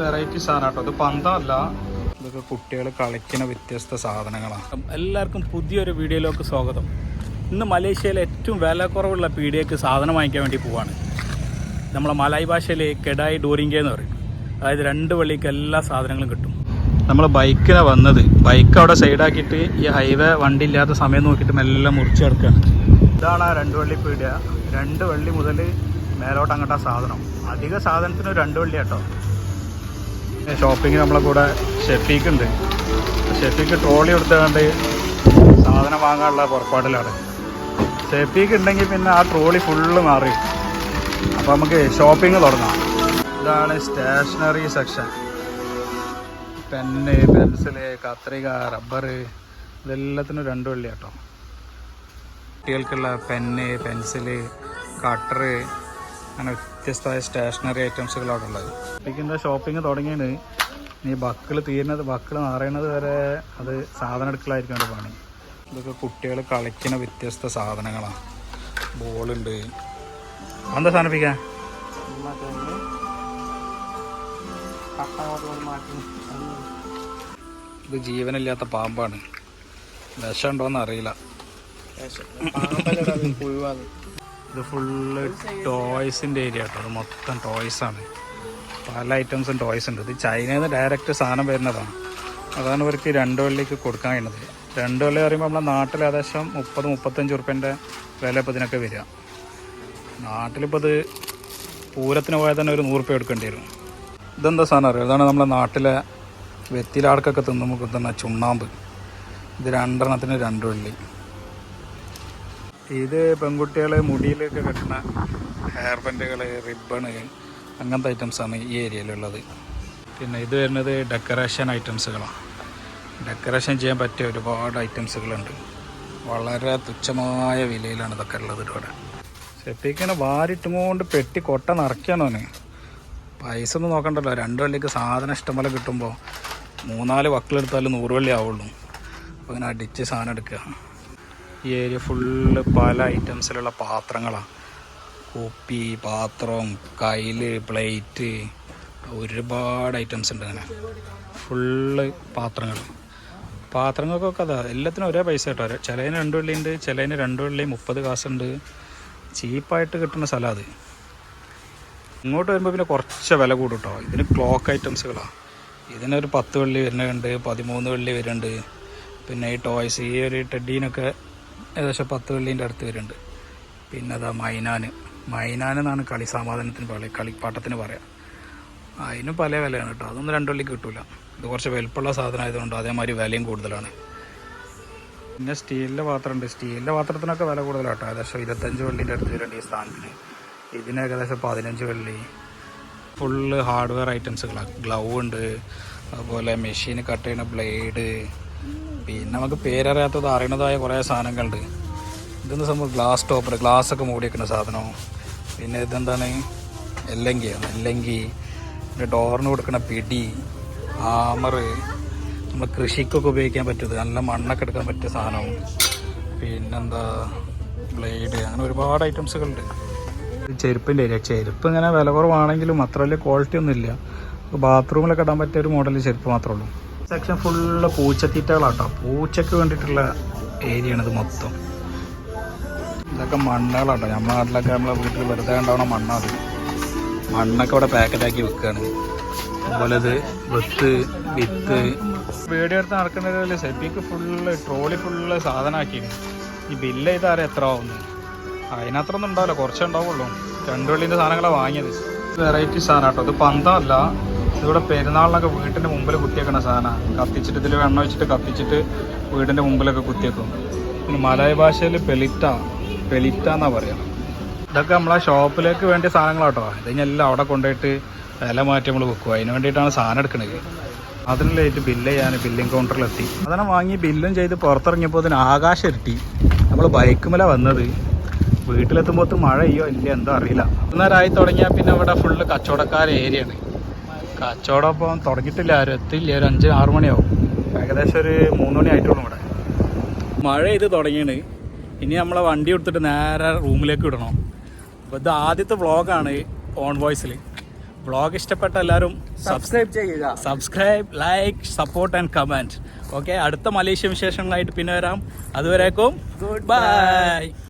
Variety സാധനം കേട്ടോ ഇത് പന്തമല്ല ഇതൊക്കെ കുട്ടികൾ കളിക്കുന്ന വ്യത്യസ്ത സാധനങ്ങളാണ് എല്ലാവർക്കും പുതിയൊരു വീഡിയോയിലേക്ക് സ്വാഗതം. ഇന്ന് മലേഷ്യയിലെ ഏറ്റവും വില കുറവുള്ള പീഡിയക്ക് സാധനം വാങ്ങിക്കാൻ വേണ്ടി പോവാണ്. നമ്മളെ മലായ് ഭാഷയിൽ കെഡായി ഡോറിങ്ക എന്ന് പറയും. അതായത് രണ്ട് വള്ളിക്ക് എല്ലാ സാധനങ്ങളും കിട്ടും. നമ്മൾ ബൈക്കിനെ വന്നത്. ബൈക്ക് അവിടെ സൈഡാക്കിയിട്ട് ഈ ഹൈവേ വണ്ടി ഇല്ലാത്ത സമയം നോക്കിയിട്ട് മെല്ലെ മുറിച്ച് കിടക്കുകയാണ് ഇതാണ് ആ രണ്ട് വള്ളി പീടിയ രണ്ട് വള്ളി മുതൽ മേലോട്ട് അങ്ങോട്ടാ സാധനം. അധിക സാധനത്തിന് രണ്ട് വള്ളി കേട്ടോ ഷോപ്പിംഗ് നമ്മളെ കൂടെ ഷെഫീക്ക് ഉണ്ട് ഷെഫീക്ക് ട്രോളി എടുത്തുകൊണ്ട് സാധനം വാങ്ങാനുള്ള പുറപ്പാടിലാണ്. ഷെഫീക്ക് ഉണ്ടെങ്കിൽ പിന്നെ ആ ട്രോളി ഫുള്ള് മാറി. അപ്പോൾ നമുക്ക് ഷോപ്പിംഗ് തുടങ്ങാം. ഇതാണ് സ്റ്റേഷനറി സെക്ഷൻ പെന്ന് പെൻസിൽ കത്രിക റബ്ബർ ഇതെല്ലാത്തിനും രണ്ടു വെള്ളി കേട്ടോ കുട്ടികൾക്കുള്ള പെന്ന് പെൻസിൽ കട്ടറ് അങ്ങനെ വ്യത്യസ്തമായ സ്റ്റേഷനറി ഐറ്റംസുകൾ അവിടെ ഉള്ളത് ഇപ്പിക്കുന്ന ഷോപ്പിംഗ് തുടങ്ങിയത് ഈ ബക്കിൾ തീരുന്നത് ബക്കിൾ നിറയണത് വരെ അത് സാധനം എടുക്കലായിരിക്കും അവിടെ പണി. ഇതൊക്കെ കുട്ടികൾ കളിക്കുന്ന വ്യത്യസ്ത സാധനങ്ങളാണ് ബോളുണ്ട് എന്താ സാധനിപ്പിക്കാൻ ഇത് ജീവനില്ലാത്ത പാമ്പാണ്. വിഷം ഉണ്ടോന്ന് അറിയില്ല. ഇത് ഫുള്ള് ടോയ്സിന്റെ ഏരിയ കേട്ടോ. അത് മൊത്തം ടോയ്സ് ആണ്. പല ഐറ്റംസും ടോയ്സ് ഉണ്ട്. ഇത് ചൈനയിൽ നിന്ന് ഡയറക്റ്റ് സാധനം വരുന്നതാണ്. അതാണ് ഇവർക്ക് രണ്ട് വെള്ളിക്ക് കൊടുക്കാൻ കഴിയുന്നത്. രണ്ട് വെള്ളി പറയുമ്പോൾ നമ്മളെ നാട്ടിൽ ഏകദേശം മുപ്പത് മുപ്പത്തഞ്ച് ഉറുപ്പ്യന്റെ വില ഇപ്പോൾ ഇതിനൊക്കെ വരിക. നാട്ടിലിപ്പോൾ ഇത് പൂരത്തിന് പോയാൽ തന്നെ ഒരു നൂറ് രൂപ എടുക്കേണ്ടി വരും. ഇതെന്താ സാധനം അറിയാം? ഇതാണ് നമ്മുടെ നാട്ടിലെ വെത്തിലാടക്കൊക്കെ തിന്നുമ്പോൾ തന്നെ ചുണ്ണാമ്പ്. ഇത് രണ്ടെണ്ണത്തിന് രണ്ട് വെള്ളി. ഇത് പെൺകുട്ടികൾ മുടിയിലൊക്കെ കെട്ടുന്ന ഹെയർ ബൻഡുകൾ റിബണ് അങ്ങനത്തെ ഐറ്റംസാണ് ഈ ഏരിയയിലുള്ളത് പിന്നെ ഇത് വരുന്നത് ഡെക്കറേഷൻ ഐറ്റംസുകളാണ് ഡെക്കറേഷൻ ചെയ്യാൻ പറ്റിയ ഒരുപാട് ഐറ്റംസുകളുണ്ട് വളരെ തുച്ഛമായ വിലയിലാണ് ഇതൊക്കെ ഉള്ളത് ഇവിടെ. ഷെപ്പിക്കിനെ വാരിട്ടും കൊണ്ട് പെട്ടി കൊട്ട നിറയ്ക്കാനോന് പൈസ ഒന്നും നോക്കണ്ടല്ലോ. രണ്ട് വള്ളിക്ക് സാധനം ഇഷ്ടംപോലെ കിട്ടുമ്പോൾ മൂന്നാൽ വക്കിലെടുത്താലും നൂറ് വള്ളി ആവുള്ളൂ. അപ്പോൾ ഇങ്ങനെ അടിച്ച് സാധനം എടുക്കുക. ഈ ഏരിയ ഫുള്ള് പല ഐറ്റംസിലുള്ള പാത്രങ്ങളാണ്. കുപ്പി പാത്രം കയ്യിൽ പ്ലേറ്റ് ഒരുപാട് ഐറ്റംസ് ഉണ്ട് അങ്ങനെ. ഫുള്ള് പാത്രങ്ങൾ പാത്രങ്ങൾക്കൊക്കെ അതാ എല്ലാത്തിനും ഒരേ പൈസ കേട്ടോ. ചിലതിന് രണ്ട് വെള്ളി ഉണ്ട് ചിലതിന് രണ്ട് വെള്ളി മുപ്പത് കാശുണ്ട് ചീപ്പായിട്ട് കിട്ടുന്ന സ്ഥലം അത്. ഇങ്ങോട്ട് വരുമ്പോൾ പിന്നെ കുറച്ച് വില കൂടും കേട്ടോ ഇതിന് ക്ലോക്ക് ഐറ്റംസുകളാണ് ഇതിനൊരു പത്ത് വെള്ളി വരുന്നുണ്ട് പതിമൂന്ന് വെള്ളി വരുന്നുണ്ട്. പിന്നെ ഈ ടോയ്സ് ഈ ഒരു ടെഡീനൊക്കെ ഏകദേശം പത്ത് വെള്ളീന്റെ അടുത്ത് വരുന്നുണ്ട്. പിന്നെ അതാ മൈനാന്. മൈനാൻ എന്നാണ് കളി സമാധാനത്തിന് പറയുക കളിപ്പാട്ടത്തിന് പറയാം അതിനും പല വിലയാണ് കേട്ടോ. അതൊന്നും രണ്ട് വെള്ളി കിട്ടില്ല ഇത് കുറച്ച് വലുപ്പമുള്ള സാധനം ആയതുകൊണ്ട് അതേമാതിരി വിലയും കൂടുതലാണ്. പിന്നെ സ്റ്റീലിന്റെ പാത്രമുണ്ട്. സ്റ്റീലിന്റെ പാത്രത്തിനൊക്കെ വില കൂടുതലാട്ടോ ഏകദേശം ഇരുപത്തഞ്ച് വെള്ളിന്റെ അടുത്ത് വരുന്നുണ്ട് ഈ സ്ഥാനത്തിന് ഇതിന് ഏകദേശം പതിനഞ്ച് വെള്ളി. ഫുള്ള് ഹാർഡ്വെയർ ഐറ്റംസുകളാണ് ഗ്ലൗ ഉണ്ട് അതുപോലെ മെഷീൻ കട്ട് ചെയ്യുന്ന ബ്ലേഡ് പിന്നെ നമുക്ക് പേരറിയാത്തത് അറിയണതായ കുറേ സാധനങ്ങളുണ്ട്. ഇതെന്താ സംഭവം? ഗ്ലാസ് ടോപ്പർ ഗ്ലാസ് ഒക്കെ മൂടി വെക്കുന്ന സാധനം. പിന്നെ ഇതെന്താണ്? എല്ലങ്കി എല്ലങ്കി പിന്നെ ഡോറിന് കൊടുക്കുന്ന പിടി ആമറ് നമ്മൾ കൃഷിക്കൊക്കെ ഉപയോഗിക്കാൻ പറ്റുന്നത് നല്ല മണ്ണൊക്കെ എടുക്കാൻ പറ്റിയ സാധനവും പിന്നെന്താ? ബ്ലേഡ്. അങ്ങനെ ഒരുപാട് ഐറ്റംസുകളുണ്ട്. ചെരുപ്പിന്റെ ഏരിയ. ചെരുപ്പ് ഇങ്ങനെ വില കുറവാണെങ്കിലും അത്ര വലിയ ക്വാളിറ്റി ഒന്നും ഇല്ല ബാത്റൂമിലൊക്കെ ഇടാൻ പറ്റിയ ഒരു മോഡൽ ചെരുപ്പ് മാത്രമേ ഉള്ളൂ. സെക്ഷൻ ഫുള്ള് പൂച്ചത്തീറ്റകളാട്ടോ. പൂച്ചയ്ക്ക് വേണ്ടിയിട്ടുള്ള ഏരിയ ആണ് ഇത് മൊത്തം. ഇതൊക്കെ മണ്ണുകളാട്ടോ. നമ്മുടെ നാട്ടിലൊക്കെ നമ്മളെ വീട്ടിൽ വെറുതെ ഉണ്ടാവണ മണ്ണാണ് മണ്ണൊക്കെ ഇവിടെ പാക്കറ്റാക്കി വെക്കുകയാണ് അതുപോലെ ഇത് വിത്ത് വിത്ത്. വീഡിയോ എടുത്ത് നടക്കുന്നതിൽ സെപ്പിക്ക് ഫുള്ള് ട്രോളി ഫുള്ള് സാധനമാക്കി ഈ ബില്ല് ചെയ്താൽ എത്ര ആവുന്നു അതിനത്രയൊന്നും ഉണ്ടാവില്ല. കുറച്ചേ ഉണ്ടാവുള്ളൂ. രണ്ട് വെള്ളിന്റെ സാധനങ്ങളാണ് വാങ്ങിയത്. വെറൈറ്റി സാധനം കേട്ടോ ഇത് പന്തമല്ല ഇതിവിടെ പെരുന്നാളിനൊക്കെ വീട്ടിന്റെ മുമ്പിൽ കുത്തിയേക്കുന്ന സാധനമാണ് കത്തിച്ചിട്ട് ഇതിൽ വെണ്ണ വെച്ചിട്ട് കത്തിച്ചിട്ട് വീടിന്റെ മുമ്പിലൊക്കെ കുത്തിയേക്കും. പിന്നെ മലയാള ഭാഷയിൽ പെലിറ്റ പെലിറ്റ എന്നാ പറയാം. ഇതൊക്കെ നമ്മളെ ഷോപ്പിലേക്ക് വേണ്ടിയ സാധനങ്ങളാട്ടോ. ഇതിനെല്ലാം അവിടെ കൊണ്ടുപോയിട്ട് വില മാറ്റി നമ്മൾ വെക്കുക അതിന് വേണ്ടിയിട്ടാണ് സാധനം എടുക്കുന്നത് അതിനുള്ളതായിട്ട് ബില്ല് ചെയ്യാൻ ബില്ലിംഗ് കൗണ്ടറിലെത്തി അതിനെ വാങ്ങി ബില്ലും ചെയ്ത് പുറത്തിറങ്ങിയപ്പോൾ അതിന് ആകാശം ഇരട്ടി. നമ്മൾ ബൈക്കുമല വന്നത്. വീട്ടിലെത്തുമ്പോൾ മഴ ചെയ്യോ ഇല്ല എന്തോ അറിയില്ല. ഒന്നേരമായി തുടങ്ങിയാൽ പിന്നെ അവിടെ ഫുള്ള് കച്ചവടക്കാര ഏരിയയാണ് കച്ചവടം ഇപ്പം തുടങ്ങിയിട്ടില്ല. ആരും എത്തില്ല. ഒരു അഞ്ച് ആറ് മണിയാവും. ഏകദേശം ഒരു മൂന്ന് മണി ആയിട്ടുള്ളൂ ഇവിടെ. മഴ ഇത് തുടങ്ങിയാണ്. ഇനി നമ്മളെ വണ്ടി എടുത്തിട്ട് നേരെ റൂമിലേക്ക് വിടണം. അപ്പോൾ ഇത് ആദ്യത്തെ വ്ളോഗാണ് ഓൺ വോയിസിൽ വ്ളോഗ് ഇഷ്ടപ്പെട്ട എല്ലാവരും സബ്സ്ക്രൈബ് ചെയ്യുക. Subscribe like support and comment. Okay? അടുത്ത മലേഷ്യ വിശേഷങ്ങളായിട്ട് പിന്നെ വരാം. അതുവരേക്കും ഗുഡ് ബൈ.